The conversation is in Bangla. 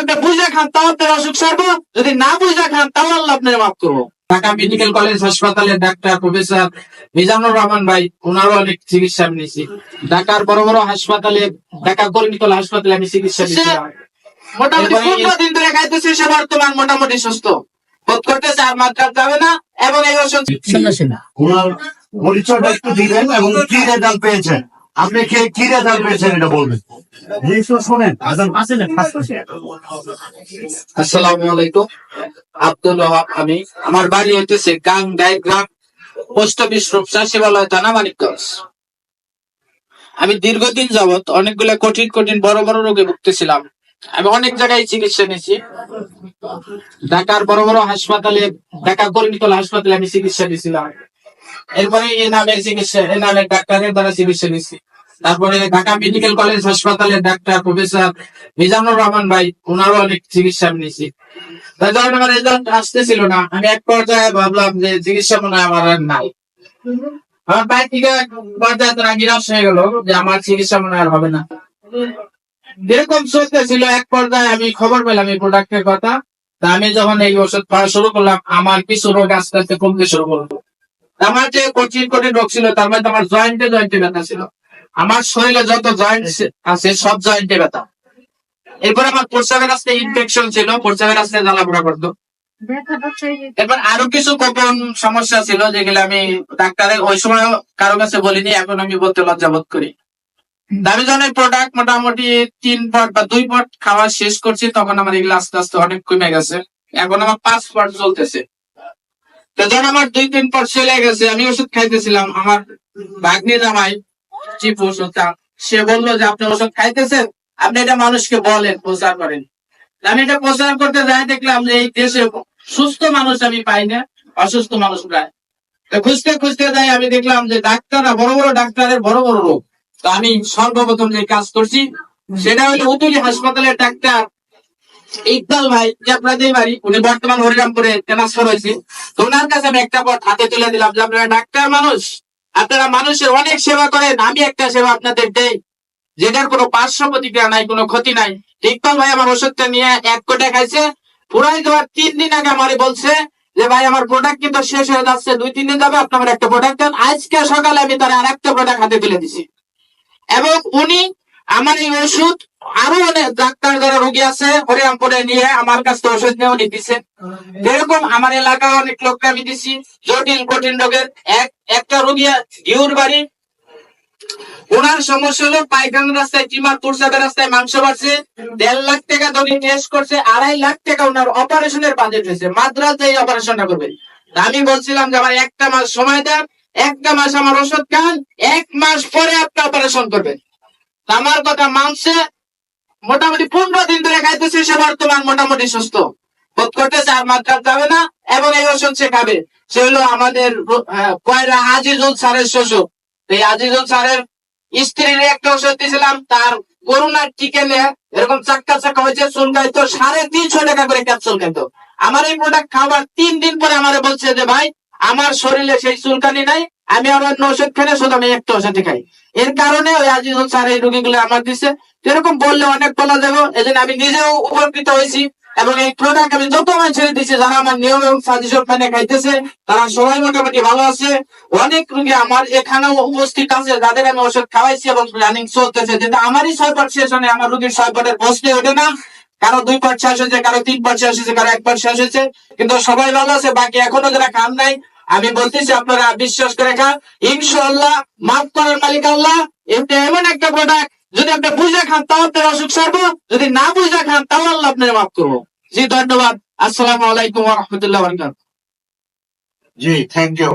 আপনি বুঝা খান তাও আপনার অসুখ সারবো। যদি না বুঝা খান তাও আল্লাহ আপনার মাফ করব। ঢাকা মেডিকেল কলেজ হাসপাতালের ডাক্তার প্রফেসর মিজানুর রহমান ভাই ওনারও অনেক চিকিৎসা আমি নিয়েছি। ঢাকার বড় বড় হাসপাতালে ঢাকা কলিনিকল হাসপাতালে আমি চিকিৎসা নিয়েছিলাম মোটামুটি পনেরো দিন ধরে খাইতেছে সে বর্তমান মোটামুটি সুস্থ। বোধ করতেছে আর মাত্রা যাবে না এবং এই ওষুধ ওনার পরিচয়টা একটু দিবেন এবং কি রেজাল্ট পেয়েছেন। আপনি কে কি রেজাল্ট পেয়েছেন এটা বলবেন? শোনেন আসসালামু আলাইকুম। আব্দুল ওয়াহাব আমি। আমার বাড়ি হইতেছে গাং ডাইগ্রাম পোস্ট অফিস রূপসা শিবালয় থানা মানিকগঞ্জ। আমি দীর্ঘদিন যাবৎ অনেকগুলো কঠিন কঠিন বড় বড় রোগে ভুগতেছিলাম। আমি অনেক জায়গায় চিকিৎসা নিয়েছি। ঢাকার বড় বড় হাসপাতালে ঢাকা কলিনিকল হাসপাতালে আমি চিকিৎসা নিয়েছিলাম। এরপরে এ নামের চিকিৎসা, এ নামের ডাক্তারের দ্বারা চিকিৎসা নিয়েছি। তারপরে ঢাকা মেডিকেল কলেজ হাসপাতালের ডাক্তার প্রফেসর মিজানুর রহমান ভাই ওনারও অনেক চিকিৎসা নিয়েছি। তার যখন আমার রেজাল্ট আসতেছিল না, আমি এক পর্যায়ে ভাবলাম যে চিকিৎসা মনে আমার আর নাই। আমার থেকে এক পর্যায়ে তারা নিরাশ হয়ে গেল যে আমার চিকিৎসা মনে আর হবে না। যেরকম চলতেছিল এক পর্যায়ে আমি খবর পেলাম এই প্রোডাক্টের কথা। তা আমি যখন এই ওষুধ খাওয়া শুরু করলাম, আমার কিছু রোগ আস্তে আস্তে কমতে শুরু করল। আমার যে কঠিন কঠিন রোগ ছিল তার মধ্যে আমার জয়েন্টে জয়েন্টে ব্যথা ছিল। আমার শরীরে যত জয়েন্ট আছে সব জয়েন্টে ব্যথা। এরপর আমার প্রস্রাবের রাস্তায় ইনফেকশন ছিল প্রস্রাবের রাস্তায় জ্বালা পোড়া করতো। এরপর আরও কিছু গোপন সমস্যা ছিল যেগুলো আমি ডাক্তারের ওই সময় কারও কাছে বলিনি এখন আমি বলতে লজ্জা বোধ করি। দামি জনের প্রোডাক্ট মোটামুটি তিন পট বা দুই পট খাওয়া শেষ করছি তখন আমার এগুলো আস্তে আস্তে অনেক কমে গেছে। এখন আমার পাঁচ পট চলতেছে। তো যখন আমার দুই তিন পট চলে গেছে, আমি ওষুধ খাইতেছিলাম, আমার ভাগ্নি জামাই চিফ ওষুধ সে বলল যে, আপনি ওষুধ খাইতেছেন? আপনি এটা মানুষকে বলেন, প্রচার করেন। আমি এটা প্রচার করতে যাই, দেখলাম যে এই দেশে সুস্থ মানুষ আমি পাই না, অসুস্থ মানুষ প্রায়। খুঁজতে খুঁজতে যাই, আমি দেখলাম যে ডাক্তাররা, বড় বড় ডাক্তারের বড় বড় রোগ। তো আমি সর্বপ্রথম যে কাজ করছি, সেটা হলো উতুলি হাসপাতালের ডাক্তার ইকবাল ভাই, যে আপনাদের বাড়ি, উনি বর্তমান হরিরামপুরে ট্রান্সফার হয়েছে তো ওনার কাছে আমি একটা পথ হাতে তুলে দিলাম যে আপনারা ডাক্তার মানুষ, আপনারা মানুষের অনেক সেবা করেন, আমি একটা সেবা আপনাদের দেই, যেটার কোনো পার্শ্ব প্রতিক্রিয়া নাই, কোনো ক্ষতি নাই। ইকবাল ভাই আমার ওষুধটা নিয়ে এক কোটা খাইছে পুরাই দেওয়ার তিন দিন আগে আমারে বলছে যে, ভাই, আমার প্রোডাক্ট কিন্তু শেষ হয়ে যাচ্ছে, দুই, তিন দিন যাবে আপনার একটা প্রোডাক্ট দেন। আজকে সকালে আমি তার আর একটা প্রোডাক্ট হাতে তুলে দিছি। এবং উনি আমার এই ওষুধ আরও অনেক ডাক্তার যারা রোগী আছে, হরিরামপুরে নিয়ে আমার কাছ থেকে ওষুধ নিয়ে উনি দিচ্ছেন এরকম আমার এলাকায় অনেক লোককে আমি দিছি, জটিল, কঠিন রোগের এক, একটা রোগী ঘিউর বাড়ি। ওনার সমস্যা হলো পায়খানা রাস্তায়, টিমার প্রসাদের রাস্তায় মাংস বাড়ছে, দেড় লাখ টাকা ধরে টেস্ট করছে, আড়াই লাখ টাকা ওনার অপারেশনের বাজেট হয়েছে। মাদ্রাজ এই অপারেশনটা করবে। আমি বলছিলাম যে আমার একটা মাস সময় দেন একটা মাস আমার ওষুধ খান, এক মাস পরে আপনি অপারেশন করবেন। আমার কথা মানছে মোটামুটি পনেরো দিন ধরে খাইতেছে, সে বর্তমান মোটামুটি সুস্থ। বোধ করতেছে আর মাত্রা যাবে না, এবং এই ওষুধ সে খাবে। সে হলো আমাদের কয়রা আজিজুল স্যারের শ্বশুর। এই আজিজুল স্যারের স্ত্রীর একটা ওষুধ দিয়েছিলাম, তার করোনার চিকেনে এরকম চাক্কা চাক্কা হয়েছে, চুল খাইতো, সাড়ে তিনশো টাকা করে ক্যাপসুল খাইতো। আমার এই প্রোডাক্ট খাবার তিন দিন পরে আমারে বলছে যে, ভাই, আমার শরীরে সেই চুলকানি নাই আমি আর অন্য ওষুধ খেলে শুধু আমি একটা ওষুধ খাই। এর কারণে ওই আজিজুল স্যার এই রোগীগুলো আমার দিছে। এরকম বললে অনেক বলা যাবে। এই জন্য আমি নিজেও উপকৃত হয়েছি এবং এই প্রোডাক্ট আমি যত মানুষের দিচ্ছি যারা আমার নিয়ম এবং সাজেশন মেনে খাইতেছে, তারা সবাই মোটামুটি ভালো আছে। অনেক রোগী আমার এখানেও উপস্থিত আছে, যাদের আমি ওষুধ খাওয়াইছি এবং রানিং চলতেছে। কিন্তু আমারই ছয় পার্ট শেষ হয় আমার রোগীর ছয় পার্টের বসতে ওঠে না। কারও দুই পার্ট শেষ হয়েছে, কারও তিন পার্ট শেষ হয়েছে, কারও এক পার্ট শেষ হয়েছে। কিন্তু সবাই ভালো আছে, বাকি এখনও যারা খান নাই আমি বলতেছি আপনারা বিশ্বাস করে খান ইনশাল্লাহ মাফ করার মালিক আল্লাহ। এটা এমন একটা প্রোডাক্ট যদি আপনি বুঝে খান তাও আপনার অসুখ সারবো, যদি না বুঝে খান তাও আল্লাহ আপনার মাফ করব। জি, ধন্যবাদ। আসসালামু আলাইকুম রহমতুল্লাহ জি থ্যাংক ইউ